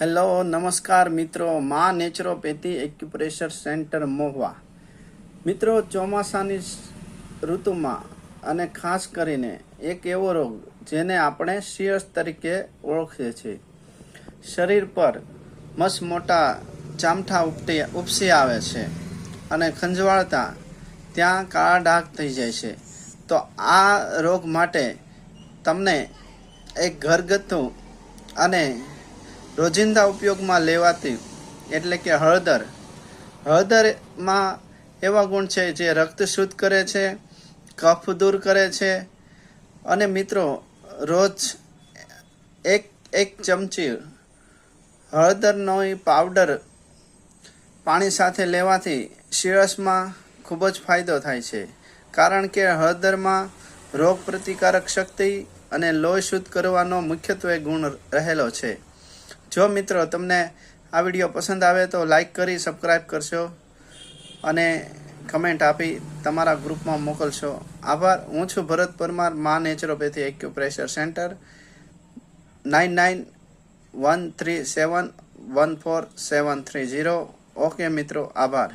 Hello, નમસ્કાર મિત્રો. મા નેચરોપેથી એક્યુપ્રેશર સેન્ટર મોહવા. મિત્રો, ચોમાસાની ઋતુમાં અને ખાસ કરીને એક એવો રોગ જેને આપણે શિયર્સ તરીકે ઓળખીએ છીએ. શરીર પર મસ મોટા ચામઠા ઉપટી, ઉપસી આવે છે અને ખંજવાળતા ત્યાં કાળા ડાઘ થઈ જાય છે. તો આ રોગ માટે તમને એક ઘરગથ્થું અને રોજિંદા ઉપયોગમાં લેવાતી એટલે કે હળદર. હળદરમાં એવા ગુણ છે જે રક્ત શુદ્ધ કરે છે, કફ દૂર કરે છે. અને મિત્રો, રોજ એક એક ચમચી હળદરનો પાવડર પાણી સાથે લેવાથી શિરસમાં ખૂબ જ ફાયદો થાય છે. કારણ કે હળદરમાં રોગ પ્રતિકારક શક્તિ અને લોહી શુદ્ધ કરવાનો મુખ્યત્વે ગુણ રહેલો છે. જો મિત્રો તમને આ વીડિયો પસંદ આવે તો લાઈક કરી સબસ્ક્રાઈબ કરશો અને કમેન્ટ આપી તમારા ગ્રુપમાં મોકલશો. આભાર. હું છું Bharat Parmar, Maa naturopathy acupressure center nine nine one three seven one four seven three zero okay મિત્રો, આભાર.